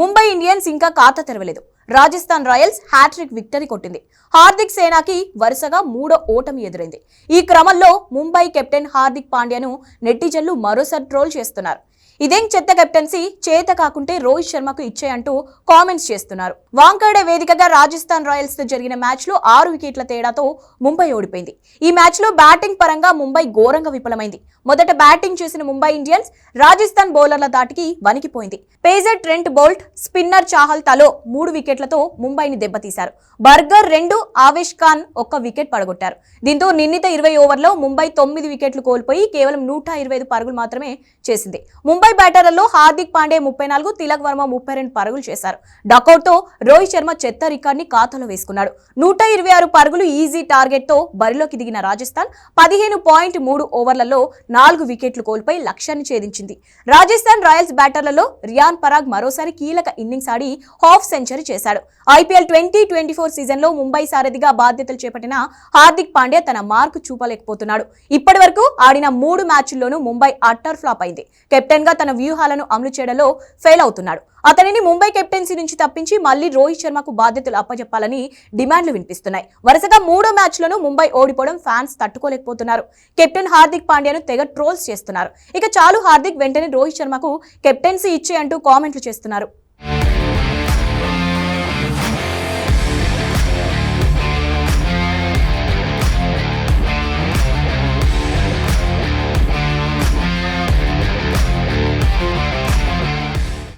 Mumbai Indians ఇంకా ఖాతా తెరవలేదు. Rajasthan Royals hat trick victory కొట్టింది. హార్దిక్ సేనాకి వరుసగా మూడో ఓటమి ఎదురైంది. ఈ క్రమంలో ముంబై కెప్టెన్ హార్దిక్ పాండ్యాను నెటిజన్లు మరోసారి ట్రోల్ చేస్తున్నారు. ఇదేం చెత్త కెప్టెన్సీ? చేత కాకుంటే రోహిత్ శర్మకు ఇచ్చేయంటూ కామెంట్స్ చేస్తున్నారు. వాంకడే వేదికగా రాజస్థాన్ రాయల్స్తో జరిగిన మ్యాచ్లో ఆరు వికెట్ల తేడాతో ముంబై ఓడిపోయింది. ఈ మ్యాచ్లో బ్యాటింగ్ పరంగా ముంబై ఘోరంగా విఫలమైంది. మొదట బ్యాటింగ్ చేసిన ముంబై ఇండియన్స్ రాజస్థాన్ బౌలర్ల దాటికి వణికిపోయింది. Pacer Trent Boult spinner Chahal తలో మూడు వికెట్లతో ముంబైని దెబ్బతీశారు. బర్గర్ రెండు ఆవేష్ ఖాన్ ఒక్క వికెట్ పడగొట్టారు. దీంతో నిర్ణీత ఇరవై ఓవర్లో ముంబై తొమ్మిది వికెట్లు కోల్పోయి కేవలం నూట ఇరవై ఐదు పరుగులు మాత్రమే చేసింది. ముంబై బ్యాటర్లలో హార్దిక్ పాండే ముప్పై నాలుగు తిలక్ వర్మ ముప్పై రెండు పరుగులు చేశారు. డకౌట్తో రోహిత్ శర్మ చెత్త రికార్డ్ని ఖాతాలో వేసుకున్నాడు. నూట ఇరవై ఆరు పరుగులు ఈజీ టార్గెట్తో బరిలోకి దిగిన రాజస్థాన్ పదిహేను పాయింట్ మూడు ఓవర్లలో నాలుగు వికెట్లు కోల్పోయి లక్ష్యాన్ని ఛేదించింది. రాజస్థాన్ రాయల్స్ బ్యాటర్లలో రియాన్ పరాగ్ మరోసారి కీలక ఇన్నింగ్స్ ఆడి హాఫ్ సెంచరీ చేశాడు. ఐపీఎల్ ట్వంటీ ట్వంటీ ఫోర్ సీజన్లో ముంబై సారథిగా బాధ్యతలు చేపట్టిన హార్దిక్ పాండ్యా తన మార్కు చూపలేకపోతున్నాడు. ఇప్పటి వరకు ఆడిన మూడు మ్యాచ్ల్లోనూ ముంబై అట్టర్ ఫ్లాప్ అయింది. కెప్టెన్ కూడా తన వ్యూహాలను అమలు చేయడంలో ఫెయిల్ అవుతున్నాడు. అతనిని ముంబై కెప్టెన్సీ నుంచి తప్పించి మళ్ళీ రోహిత్ శర్మకు బాధ్యతలు అప్పచెప్పాలని డిమాండ్లు వినిపిస్తున్నాయి. వరుసగా మూడో మ్యాచ్లను ముంబై ఓడిపోవడం ఫ్యాన్స్ తట్టుకోలేకపోతున్నారు. కెప్టెన్ హార్దిక్ పాండ్యాను తెగ ట్రోల్స్ చేస్తున్నారు. ఇక చాలు హార్దిక్ వెంటనే రోహిత్ శర్మకు కెప్టెన్సీ ఇచ్చే అంటూ కామెంట్లు చేస్తున్నారు.